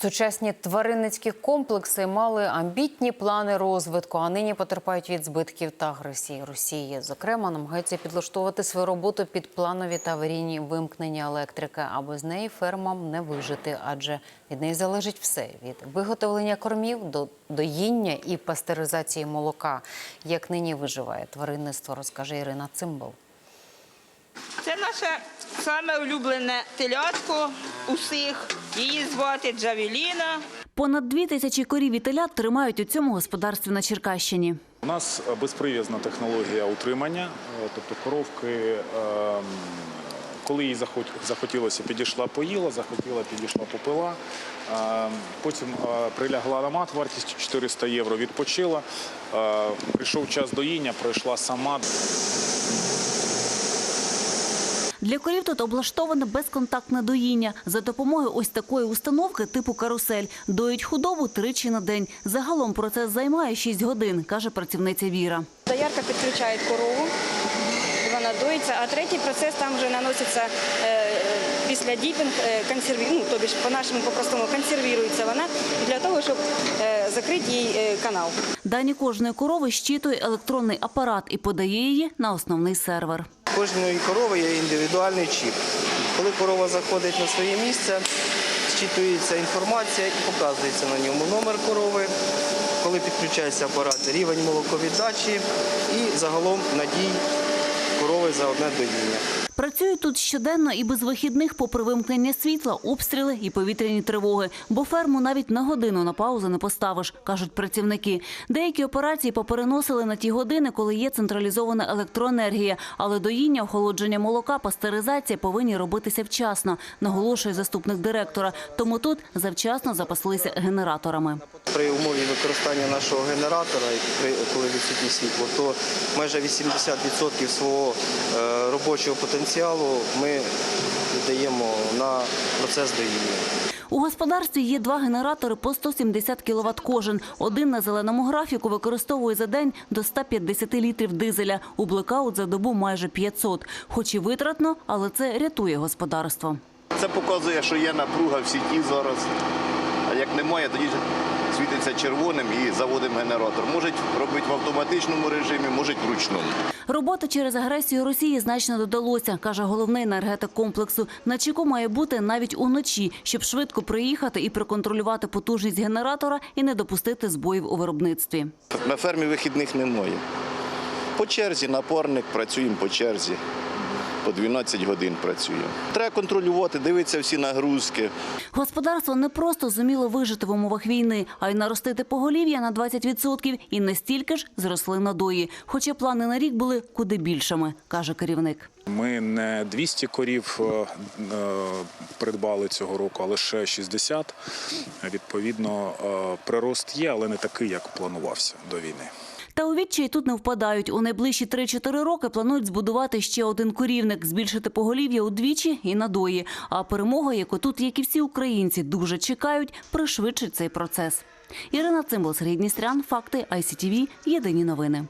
Сучасні тваринницькі комплекси мали амбітні плани розвитку, а нині потерпають від збитків та агресії Росії. Зокрема, намагаються підлаштовувати свою роботу під планові та аварійні вимкнення електрики, аби з неї фермам не вижити, адже від неї залежить все від виготовлення кормів до доїння і пастеризації молока. Як нині виживає тваринництво, розкаже Ірина Цимбал. Це наше саме улюблене телятко усіх. Її звати Джавеліна. Понад дві тисячі корів і телят тримають у цьому господарстві на Черкащині. У нас е, безприв'язна технологія утримання, е, тобто коровки, ем, коли їй захот- захотілося, підійшла поїла, захотіла, підійшла попила. Ем, Потім е, прилягла на мат вартістю 400 євро, відпочила. Прийшов час доїння, пройшла сама. Для корів тут облаштоване безконтактне доїння. За допомогою ось такої установки типу карусель. Доють худобу тричі на день. Загалом процес займає 6 годин, каже працівниця Віра. Доярка підключає корову, вона доїться, а третій процес там вже наноситься е, після діпінг, е, консерві... ну, тобі ж по-нашому по-простому консервірується вона для того, щоб е, закрити їй канал. Дані кожної корови щитує електронний апарат і подає її на основний сервер. Кожної корови є індивідуальний чіп. Коли корова заходить на своє місце, зчитується інформація і показується на ньому номер корови, коли підключається апарат, рівень молоковіддачі і загалом надій корови за одне доїння. Працюють тут щоденно і без вихідних, попри вимкнення світла, обстріли і повітряні тривоги. Бо ферму навіть на годину на паузу не поставиш, кажуть працівники. Деякі операції попереносили на ті години, коли є централізована електроенергія. Але доїння, охолодження молока, пастеризація повинні робитися вчасно, наголошує заступник директора. Тому тут завчасно запаслися генераторами. При умові використання нашого генератора, при- коли відсутнє світло, то майже 80% свого е, робочого потенціалу ми віддаємо на процес доїння. У господарстві є два генератори по 170 кВт кожен. Один на зеленому графіку використовує за день до 150 літрів дизеля. У блекаут за добу майже 500. Хоч і витратно, але це рятує господарство. Це показує, що є напруга в сіті зараз. А як немає, тоді світиться червоним і заводимо генератор. Можуть робити в автоматичному режимі, можуть вручному. Роботи через агресію Росії значно додалося, каже головний енергетик комплексу. На чеку має бути навіть уночі, щоб швидко приїхати і проконтролювати потужність генератора і не допустити збоїв у виробництві. На фермі вихідних немає. По черзі, напарник, працюємо по черзі. По 12 годин працюємо. Треба контролювати, дивитися всі нагрузки. Господарство не просто зуміло вижити в умовах війни, а й наростити поголів'я на 20% і не стільки ж зросли надої. Хоча плани на рік були куди більшими, каже керівник. Ми не 200 корів е, е, придбали цього року, а лише 60. Відповідно, е, прирост є, але не такий, як планувався до війни. Та у відчай тут не впадають. У найближчі 3-4 роки планують збудувати ще один корівник, збільшити поголів'я удвічі і надої. А перемога, яку тут, як і всі українці, дуже чекають, пришвидшить цей процес. Ірина Цимбал, Сергій Факти, ICTV, Єдині новини.